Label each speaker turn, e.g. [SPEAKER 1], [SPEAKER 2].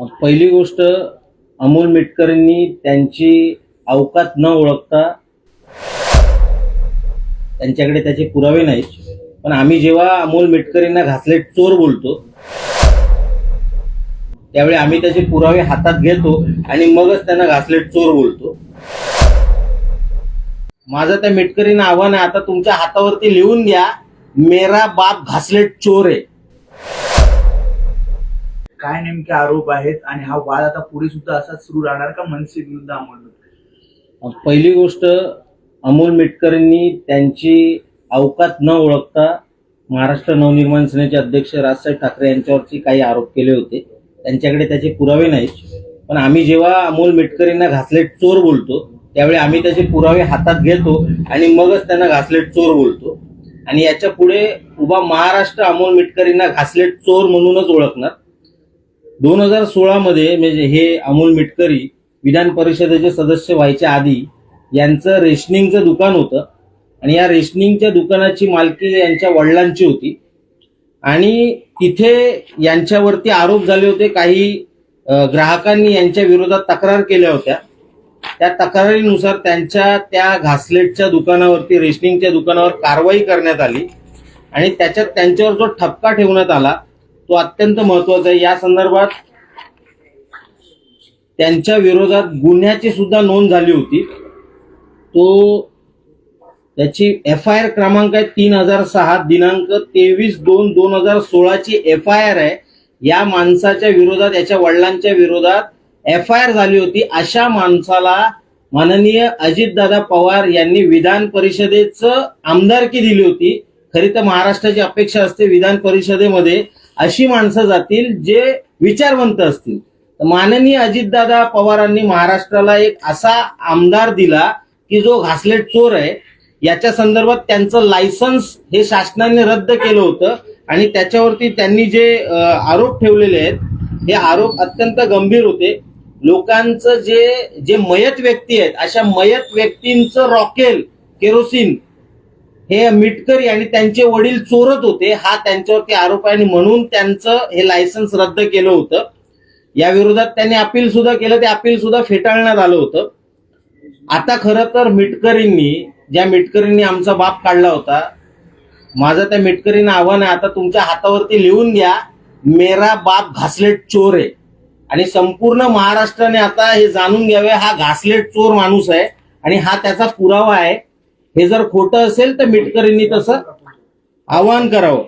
[SPEAKER 1] पहिली गोष्ट अमोल मिटकरींनी त्यांची अवकात न ओळखता त्यांच्याकडे त्याचे पुरावे नाहीत. पण आम्ही जेव्हा अमोल मिटकरींना घासलेट चोर बोलतो त्यावेळी आम्ही त्याचे पुरावे हातात घेतो आणि मगच त्यांना घासलेट चोर बोलतो. माझं त्या मेटकरींना आव्हान आहे आता तुमच्या हातावरती लिहून द्या मेरा बाप घासलेट चोर आहे.
[SPEAKER 2] काय नेमके आरोप आहेत आणि हा वाद आता पुढे सुद्धा असाच सुरू राहणार का मनसे विरुद्ध अमोल
[SPEAKER 1] पहिली गोष्ट अमोल मेटकरींनी त्यांची अवकात न ओळखता महाराष्ट्र नवनिर्माण सेनेचे अध्यक्ष राजसाहेब ठाकरे यांच्यावरती काही आरोप केले होते. त्यांच्याकडे त्याचे पुरावे नाहीत. पण आम्ही जेव्हा अमोल मेटकरींना घासलेट चोर बोलतो त्यावेळी आम्ही त्याचे पुरावे हातात घेतो आणि मगच त्यांना घासलेट चोर बोलतो. आणि याच्यापुढे उभा महाराष्ट्र अमोल मिटकरींना घासलेट चोर म्हणूनच ओळखणार. दोन हजार सोळामध्ये म्हणजे हे अमोल मिटकरी विधान परिषदेचे सदस्य व्हायच्या आधी यांचं रेशनिंगचं दुकान होतं. आणि या रेशनिंगच्या दुकानाची मालकी यांच्या वडिलांची होती. आणि तिथे यांच्यावरती आरोप झाले होते. काही ग्राहकांनी यांच्या विरोधात तक्रार केल्या होत्या. त्या तक्रारीनुसार त्यांच्या त्या घासलेटच्या दुकानावरती रेशनिंगच्या दुकानावर कारवाई करण्यात आली. आणि त्याच्यात त्यांच्यावर जो ठपका ठेवण्यात आला तो अत्यंत महत्त्वाचा आहे. या संदर्भात त्यांच्या विरोधात गुन्ह्याची सुद्धा नोंद झाली होती. तो त्याची एफ आय आर क्रमांक आहे तीन हजार सहा दिनांक तेवीस दोन दोन हजार सोळाची एफ आय आर आहे. या माणसाच्या विरोधात याच्या वडिलांच्या विरोधात एफ आय आर झाली होती. अशा माणसाला माननीय अजितदादा पवार यांनी विधान परिषदेचं आमदारकी दिली होती. खरी तर महाराष्ट्राची अपेक्षा असते विधान परिषदेमध्ये. अशी माणसं जातील जे विचारवंत असतील. तर माननीय अजितदादा पवारांनी महाराष्ट्राला एक असा आमदार दिला की जो घासलेट चोर आहे. याच्या संदर्भात त्यांचं लायसन्स हे शासनाने रद्द केलं होतं आणि त्याच्यावरती त्यांनी जे आरोप ठेवलेले आहेत हे आरोप अत्यंत गंभीर होते. लोकांचं जे जे मयत व्यक्ती आहेत अशा मयत व्यक्तींचं रॉकेल केरोसिन हे मिटकरी आणि त्यांचे वडील चोरत होते हा त्यांच्यावरती आरोप आहे आणि म्हणून त्यांचं हे लायसन्स रद्द केलं होतं. या विरोधात त्यांनी अपील सुद्धा केलं ते अपील सुद्धा फेटाळण्यात आलं होतं. आता खरं तर मिटकरींनी ज्या मिटकरींनी आमचा बाप काढला होता माझं त्या मिटकरींना आव्हान आहे आता तुमच्या हातावरती लिहून घ्या मेरा बाप घासलेट चोर आहे. आणि संपूर्ण महाराष्ट्राने आता हे जाणून घ्यावे हा घासलेट चोर माणूस आहे आणि हा त्याचा पुरावा आहे. हे जर खोटं असेल तर मिटकरींनी तसं आवाहन करावं.